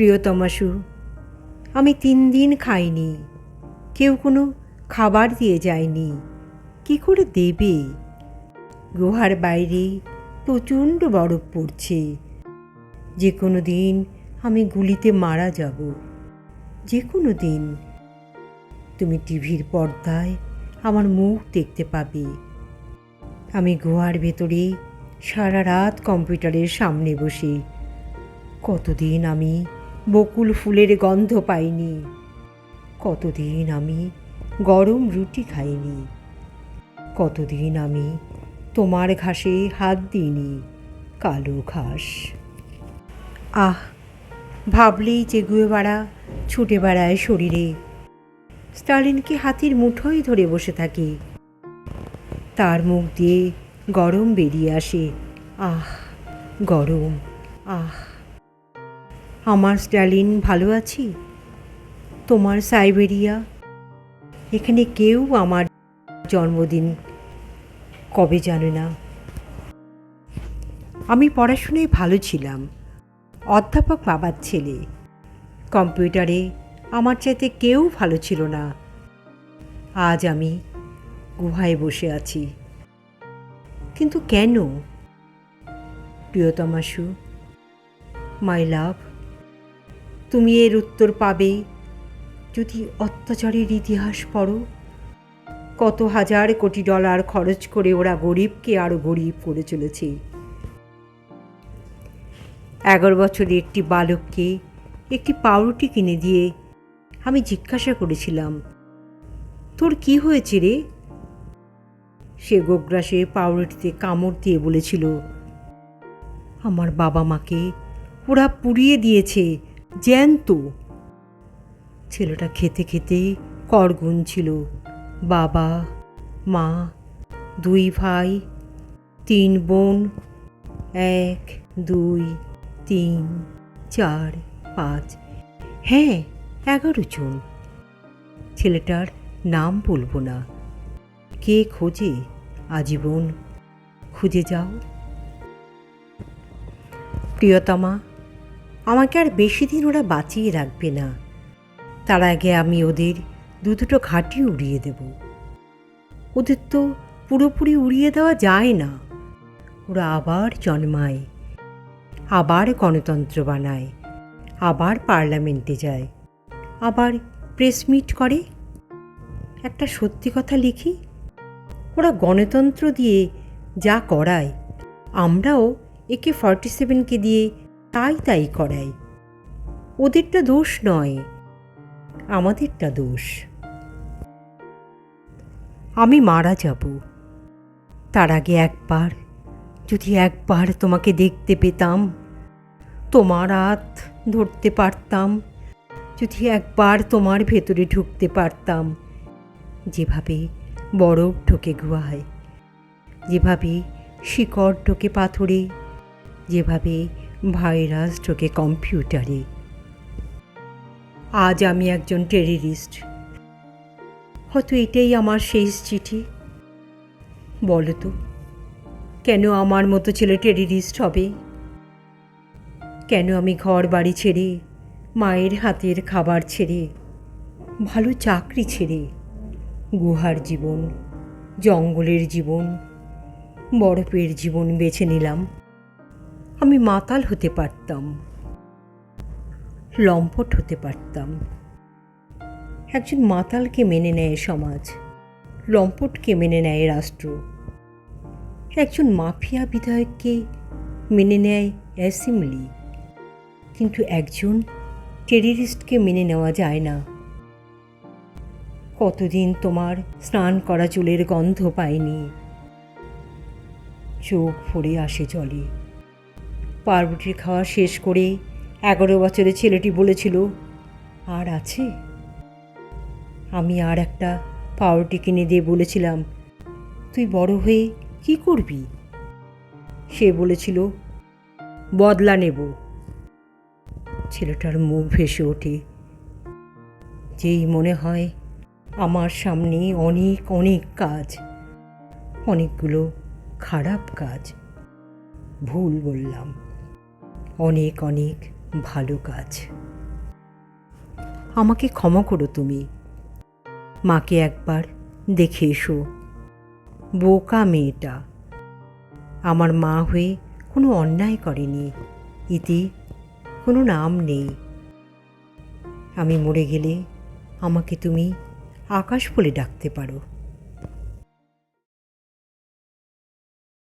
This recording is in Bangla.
প্রিয়তমাসু আমি তিন দিন খাইনি। কেউ কোনো খাবার দিয়ে যায়নি। কি করে দেবে? গুহার বাইরে প্রচণ্ড বরফ পড়ছে। যে কোনো দিন আমি গুলিতে মারা যাব। যে কোনো দিন। তুমি টিভির পর্দায় আমার মুখ দেখতে পাবে। আমি গুহার ভেতরে সারা রাত কম্পিউটারের সামনে বসে। কতদিন আমি বকুল ফুলের গন্ধ পাইনি। কতদিন আমি গরম রুটি খাইনি। কতদিন আমি তোমার ঘাসে হাত দিইনি, কালো ঘাস। আহ, ভাবলেই চেগুয়ে বাড়া, ছুটে বেড়ায় শরীরে। স্টালিনকে হাতির মুঠোই ধরে বসে থাকি। তার মুখ দিয়ে গরম বেরিয়ে আসে। আহ, গরম, আহ। আমার স্টালিন ভালো আছি? তোমার সাইবেরিয়া? এখানে কেউ আমার জন্মদিন কবে জানে না। আমি পড়াশুনায় ভালো ছিলাম। অধ্যাপক বাবার ছেলে। কম্পিউটারে আমার চাইতে কেউ ভালো ছিল না। আজ আমি গুহায় বসে আছি। কিন্তু কেন? প্রিয়তমাসু মাই লাভ তুমি এর উত্তর পাবে। যদি অত্যাচারের ইতিহাস পড়ো, কত হাজার কোটি ডলার খরচ করে ওরা গরিবকে আরও গরিব করে চলেছে। এগারো বছরের একটি বালককে একটি পাউরুটি কিনে দিয়ে আমি জিজ্ঞাসা করেছিলাম, তোর কি হয়েছে রে? সে গোগ্রাসে পাউরুটিতে কামড় দিয়ে বলেছিল, আমার বাবা মাকে ওরা পুড়িয়ে দিয়েছে জ্যান্ত। ছেলেটা খেতে খেতে করগুন ছিল। বাবা, মা, দুই ভাই, তিন বোন, এক, দুই, তিন, চার, পাঁচ হ্যাঁ এগারো জন। ছেলেটার নাম বলব না। কে খোঁজে? আজীবন খুঁজে যাও। প্রিয়তমা আমাকে আর বেশি দিন ওরা বাঁচিয়ে রাখবে না। তার আগে আমি ওদের দু দুটো ঘাঁটি উড়িয়ে দেব। ওদের তো পুরোপুরি উড়িয়ে দেওয়া যায় না। ওরা আবার জন্মায়, আবার গণতন্ত্র বানায়, আবার পার্লামেন্টে যায়, আবার প্রেস মিট করে। একটা সত্যি কথা লিখি, ওরা গণতন্ত্র দিয়ে যা করায়, আমরাও একে ফর্টি সেভেনকে দিয়ে তাই তাই করাই। ওদেরটা দোষ নয়, আমাদেরটা দোষ। আমি মারা যাব। তার আগে একবার, যদি একবার তোমাকে দেখতে পেতাম, তোমার হাত ধরতে পারতাম, যদি একবার তোমার ভেতরে ঢুকতে পারতাম, যেভাবে বরফ ঢোকে গুহায়, যেভাবে শিকড় ঢোকে পাথরে, যেভাবে ভাইরাস ঢোকে কম্পিউটারে। আজ আমি একজন টেরিস্ট হয়তো এটাই আমার শেষ চিঠি। বলো তো, কেন আমার মতো ছেলে টেরিস্ট হবে? কেন আমি ঘর বাড়ি ছেড়ে, মায়ের হাতের খাবার ছেড়ে, ভালো চাকরি ছেড়ে, গুহার জীবন, জঙ্গলের জীবন, বরফের জীবন বেছে নিলাম? আমি মাতাল হতে পারতাম। লম্পট হতে পারতাম। একজন মাতালকে মেনে নেয় সমাজ, লম্পটকে মেনে নেয় রাষ্ট্র। একজন মাফিয়া বিধায়ককে মেনে নেয় অ্যাসেম্বলি। কিন্তু একজন টেরিস্টকে মেনে নেওয়া যায় না। কতদিন তোমার স্নান করা চুলের গন্ধ পায়নি চোখ ভরে আসে জলে। পার্বতীর খাওয়া শেষ করে এগারো বছরের ছেলেটি বলেছিল, আর আছে? আমি আর একটা পাউরুটি কিনে দিয়ে বলেছিলাম। তুই বড় হয়ে কি করবি? সে বলেছিল, বদলা নেব। ছেলেটার মুখ ভেসে ওঠে। যেই মনে হয়, আমার সামনে অনেক অনেক কাজ, অনেকগুলো খারাপ কাজ, ভুল বললাম। অনেক অনেক ভালো কাজ। আমাকে ক্ষমা করো তুমি। মাকে একবার দেখে এসো, বোকা মেয়েটা। আমার মা হয়ে কোনো অন্যায় করেনি, ইতি কোনো নাম নেই। আমি মরে গেলে আমাকে তুমি আকাশ বলে ডাকতে পারো।